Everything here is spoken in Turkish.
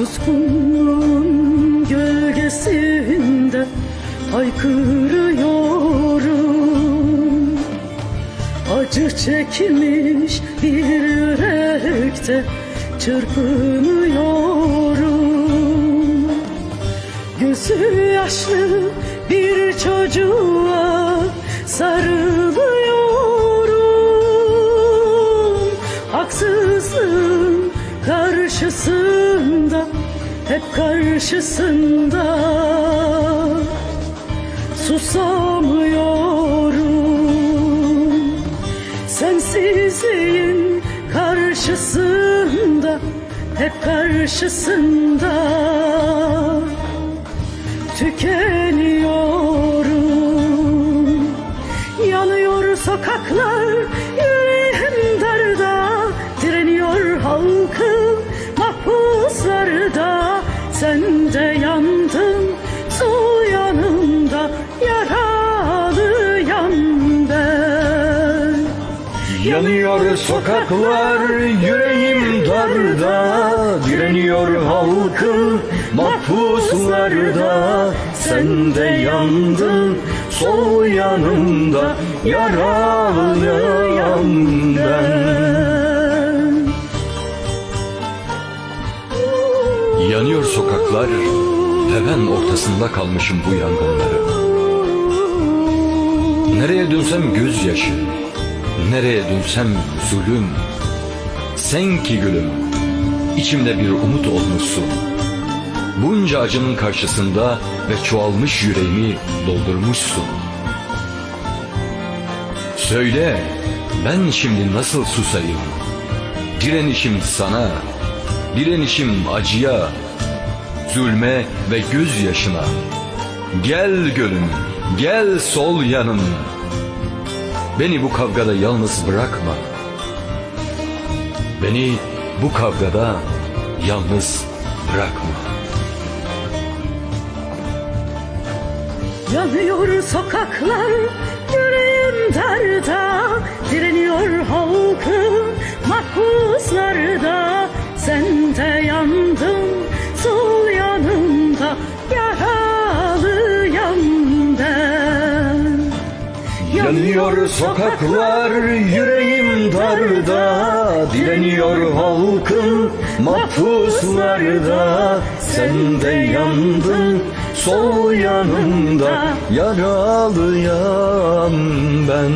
Suskunluğun gölgesinde haykırıyorum. Acı çekmiş bir yürekte çırpınıyorum. Gözü yaşlı bir çocuğa sarılıyorum. Haksızlığın karşısında hep karşısında Susamıyorum. Sensizliğin karşısında hep karşısında tükeniyorum. Yanıyor sokaklar yüreğim darda Direniyor halkım mahpuslarda Sen de yandın sol yanımda yaralıyam ben Yanıyor sokaklar, yüreğim darda. Direniyor halkım mahpuslarda. Sen de yandın, sol yanımda Yaralıyam ben Ve ben ortasında kalmışım bu yangınları. Nereye dönsem gözyaşı Nereye dönsem zulüm. Sen ki gülüm içimde bir umut olmuşsun. Bunca acının karşısında ve çoğalmış yüreğimi doldurmuşsun. Söyle ben şimdi nasıl susayım? Direnişim sana Direnişim acıya Zulme ve gözyaşına Gel gölüm gel sol yanım Beni bu kavgada yalnız bırakma. Beni bu kavgada yalnız bırakma. Yanıyor sokaklar yüreğim darda Direniyor halkım Yanıyor sokaklar, yüreğim darda. Direniyor halkım mahpuslarda. Sen de yandın sol yanımda. Yaralıyam ben